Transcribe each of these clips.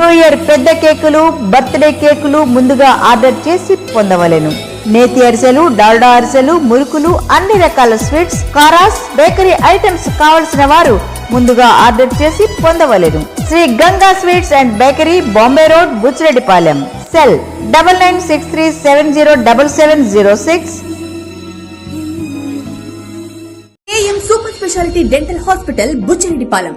New year పెద్ద కేకులు birthday కేకులు ముందుగా ఆర్డర్ చేసి పొందవలెను. నేతి అరిసెలు డాల్డా అరిసెలు మురుకులు అన్ని రకాల స్వీట్స్ కారాస్ బేకరీ ఐటమ్స్ కావలసిన వారు ముందుగా ఆర్డర్ చేసి పొందవలెను. Sri Ganga sweets and bakery Bombay road Buchireddypalem. Cell double nine six three seven zero double seven zero six. AM super speciality dental hospital Buchireddypalem.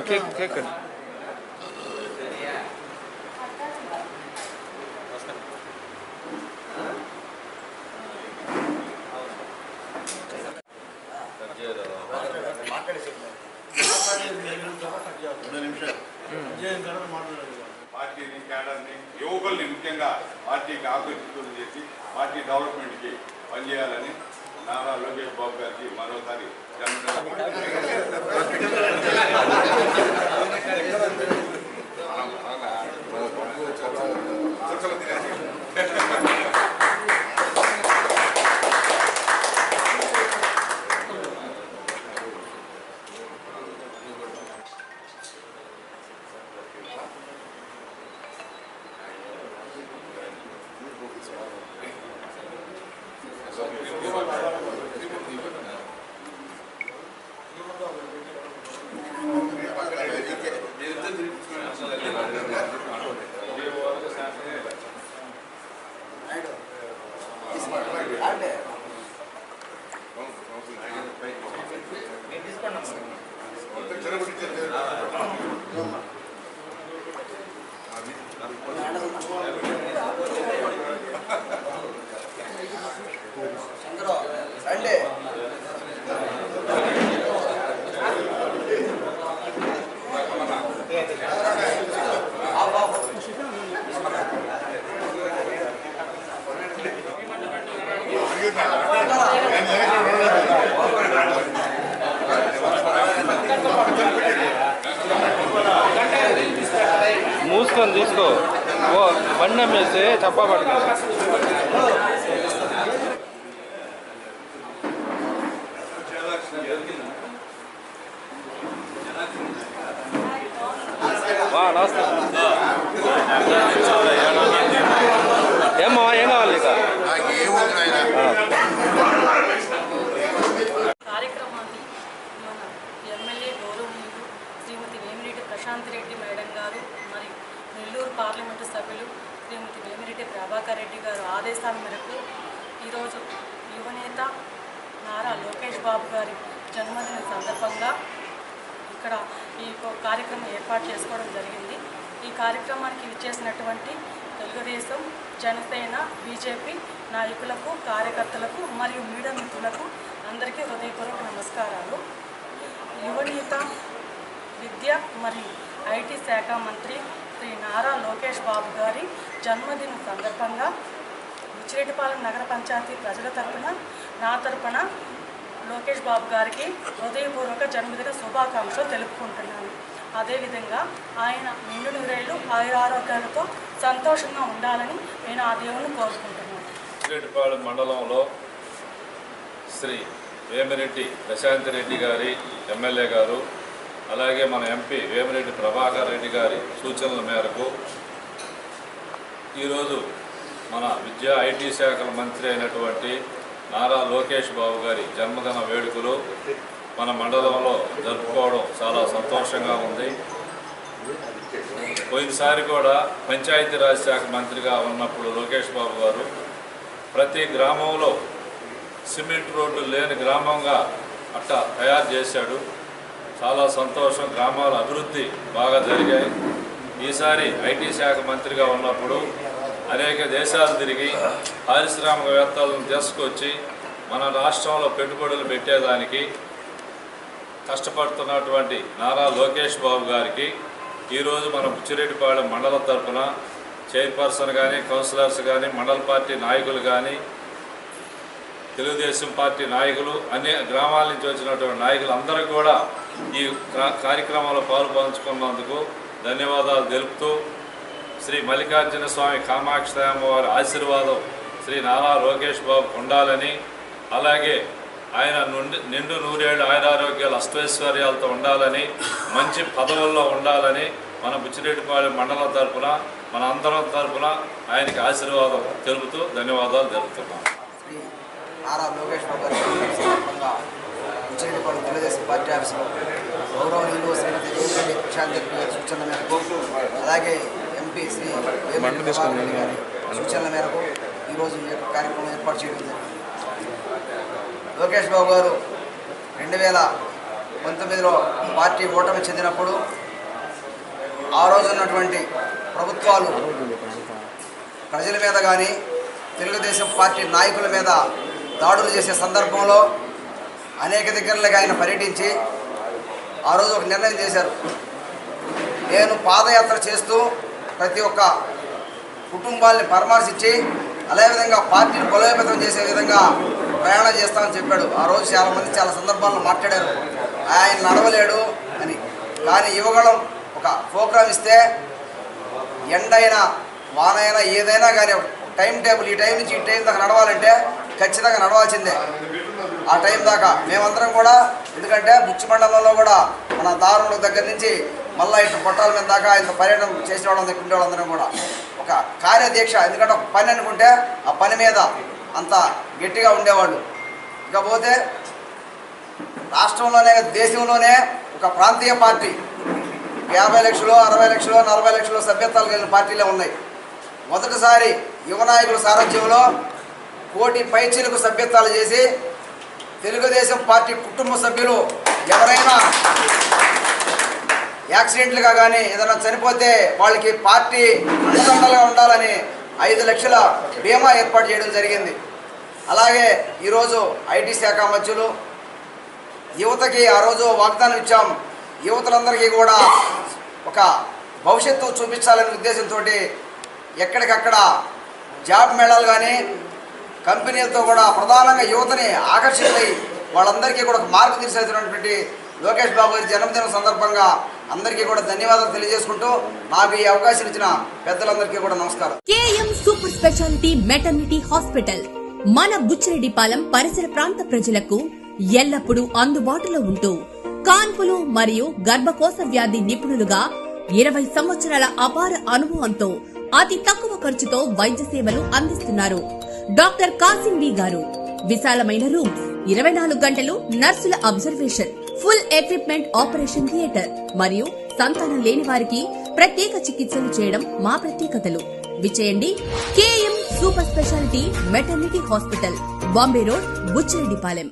Cake కేక్ పార్టీని కేడర్ని యువకుల్ని ముఖ్యంగా పార్టీకి ఆకర్షితులు చేసి పార్టీ డెవలప్మెంట్కి పనిచేయాలని నారా లోకేష్ బాబు గారికి మరోసారి se lo tiene aquí. రండి మూసుకొని తీసుకో ఓ బండి అమ్మేస్తే చప్పా పడుతుంది నమస్తే ఏమ్మా ఏం కావాలి ఇక కార్యక్రమాన్ని మన ఎమ్మెల్యే గౌరవనీయులు శ్రీమతి వేమిరెడ్డి ప్రశాంత్ రెడ్డి మేడం గారు మరియు నెల్లూరు పార్లమెంటు సభ్యులు శ్రీమతి వేమిరెడ్డి ప్రభాకర్ రెడ్డి గారు ఆదేశాల మేరకు ఈరోజు యువనేత నారా లోకేష్ బాబు గారి జన్మదిన సందర్భంగా ఇక్కడ ఈ కార్యక్రమం ఏర్పాటు చేసుకోవడం జరిగింది. ఈ కార్యక్రమానికి విచ్చేసినటువంటి తెలుగుదేశం జనసేన బీజేపీ నాయకులకు కార్యకర్తలకు మరియు మీడియా మిత్రులకు అందరికీ హృదయపూర్వక నమస్కారాలు. యువనీత విద్య మరియు ఐటీ శాఖ మంత్రి శ్రీ నారా లోకేష్ బాబు గారి జన్మదిన సందర్భంగా ఉచ్చిరెడ్డిపాలెం నగర పంచాయతీ ప్రజల తరపున నా తరపున లోకేష్ బాబు గారికి హృదయపూర్వక జన్మదిన శుభాకాంక్షలు తెలుపుకుంటున్నాను. అదేవిధంగా ఆయన నిండు నూరేళ్ళు ఆయురారోగ్యాలతో సంతోషంగా ఉండాలని నేను ఆ దేవుని కోరుకుంటున్నాను. మండలంలో శ్రీ వేమిరెడ్డి ప్రశాంత్ రెడ్డి గారి ఎమ్మెల్యే గారు అలాగే మన ఎంపీ వేమిరెడ్డి ప్రభాకర్ రెడ్డి గారి సూచనల మేరకు ఈరోజు మన విద్యా ఐటీ శాఖల మంత్రి అయినటువంటి నారా లోకేష్ బాబు గారి జన్మదిన వేడుకలు మన మండలంలో జరుపుకోవడం చాలా సంతోషంగా ఉంది. పోయినసారి కూడా పంచాయతీరాజ్ శాఖ మంత్రిగా ఉన్నప్పుడు లోకేష్ బాబు గారు ప్రతి గ్రామంలో సిమెంట్ రోడ్డు లేని గ్రామంగా అట్ట తయారు చేశాడు. చాలా సంతోషం గ్రామాల అభివృద్ధి బాగా జరిగాయి. ఈసారి ఐటీ శాఖ మంత్రిగా ఉన్నప్పుడు అనేక దేశాలు తిరిగి పారిశ్రామికవేత్తలను తీసుకొచ్చి మన రాష్ట్రంలో పెట్టుబడులు పెట్టేదానికి కష్టపడుతున్నటువంటి నారా లోకేష్ బాబు గారికి ఈరోజు మన బుచ్చిరెడ్డిపాళెం మండల తరఫున చైర్పర్సన్ కానీ కౌన్సిలర్స్ కానీ మండల పార్టీ నాయకులు కానీ తెలుగుదేశం పార్టీ నాయకులు అన్ని గ్రామాల నుంచి వచ్చినటువంటి నాయకులు అందరూ కూడా ఈ కార్యక్రమంలో పాలు పంచుకున్నందుకు ధన్యవాదాలు తెలుపుతూ శ్రీ మల్లికార్జున స్వామి కామాక్షి అమ్మవారి ఆశీర్వాదం శ్రీ నారా లోకేష్ బాబు ఉండాలని అలాగే ఆయన నుండి నిండు నూరేళ్ళు ఆయురారోగ్యాలు అష్టైశ్వర్యాలతో ఉండాలని మంచి పదవుల్లో ఉండాలని మన బుచ్చిరెడ్డిపాళెం మండలం తరపున మన అందరం తరపున ఆయనకి ఆశీర్వాదం తెలుపుతూ ధన్యవాదాలు తెలుపుతున్నాం. శ్రీ నారా లోకేష్ బాబు తెలుగుదేశం పార్టీ ఆఫీసులో గౌరవనీయులు శ్రీమతి ప్రశాంత్ గారి మేరకు అలాగే ఎంపీ శ్రీ సూచనల మేరకు ఈరోజు ఈ యొక్క కార్యక్రమం ఏర్పాటు చేయడం జరిగింది. లోకేష్ బాబు గారు రెండు వేల పంతొమ్మిదిలో పార్టీ ఓటమి చెందినప్పుడు ఆ రోజు ఉన్నటువంటి ప్రభుత్వాలు ప్రజల మీద కానీ తెలుగుదేశం పార్టీ నాయకుల మీద దాడులు చేసే సందర్భంలో అనేక దగ్గరలుగా ఆయన పర్యటించి ఆ రోజు ఒక నిర్ణయం చేశారు. నేను పాదయాత్ర చేస్తూ ప్రతి ఒక్క కుటుంబాల్ని పరామర్శించి అదేవిధంగా పార్టీని బలోపేతం చేసే విధంగా ప్రయాణం చేస్తామని చెప్పాడు. ఆ రోజు చాలా మంది చాలా సందర్భాల్లో మాట్లాడారు. ఆయన నడవలేడు అని. కానీ యువగలం ఒక ప్రోగ్రామ్ ఇస్తే ఎండైనా వానైనా ఏదైనా కానీ టైం టేబుల్ ఈ టైం నుంచి ఈ టైం దాకా నడవాలంటే ఖచ్చితంగా నడవాల్సిందే. ఆ టైం దాకా మేమందరం కూడా ఎందుకంటే బుచ్చి మండలంలో కూడా మన దారుల దగ్గర నుంచి మళ్ళీ ఇంత పొట్టాల మీద దాకా ఇంత పర్యటన చేసిన వాళ్ళందరూ దగ్గర ఉండే కూడా. ఒక కార్యదీక్ష ఎందుకంటే ఒక పని అనుకుంటే ఆ పని మీద అంత గట్టిగా ఉండేవాళ్ళు. ఇకపోతే రాష్ట్రంలోనే దేశంలోనే ఒక ప్రాంతీయ పార్టీ. యాభై లక్షలు అరవై లక్షలు నలభై లక్షలు సభ్యత్వాలు కలిగిన పార్టీలే ఉన్నాయి. మొదటిసారి యువ నాయకుల సారథ్యంలో కోటి పైచీలకు సభ్యత్వాలు చేసి తెలుగుదేశం పార్టీ కుటుంబ సభ్యులు ఎవరైనా యాక్సిడెంట్లుగా కానీ ఏదైనా చనిపోతే వాళ్ళకి పార్టీ అండదండలుగా ఉండాలని ఐదు లక్షల బీమా ఏర్పాటు చేయడం జరిగింది. అలాగే ఈరోజు ఐటీ శాఖ మధ్యలో యువతకి ఆ రోజు వాగ్దానం ఇచ్చాం. యువతలందరికీ కూడా ఒక భవిష్యత్తు చూపించాలనే ఉద్దేశంతో ఎక్కడికక్కడ జాబ్ మేళాలు కానీ కంపెనీలతో కూడా ప్రధానంగా యువతని ఆకర్షితులై వాళ్ళందరికీ కూడా ఒక మార్గదర్శించినటువంటి లోకేష్ బాబు గారి జన్మదినం సందర్భంగా అందరికీ కూడా ధన్యవాదాలు తెలియజేసుకుంటూ నాకు ఈ అవకాశం ఇచ్చిన పెద్దలందరికీ కూడా నమస్కారం. KM super speciality maternity hospital మన బుచ్చిరెడ్డిపాలెం పరిసర ప్రాంత ప్రజలకు ఎల్లప్పుడూ అందుబాటులో ఉంటూ కాన్పులు మరియు గర్భకోశ వ్యాధి నిపుణులుగా ఇరవై సంవత్సరాల అపార అనుభవంతో అతి తక్కువ ఖర్చుతో వైద్య సేవలు అందిస్తున్నారు. డాక్టర్ కాసిం బి గారు. విశాలమైన రూమ్ ఇరవై నాలుగు గంటలు నర్సుల observation. Full equipment operation theatre మరియు సంతానం లేని వారికి ప్రత్యేక చికిత్సలు చేయడం మా ప్రత్యేకతలు. విచేయండి KM super speciality maternity hospital Bombay road Buchireddypalem.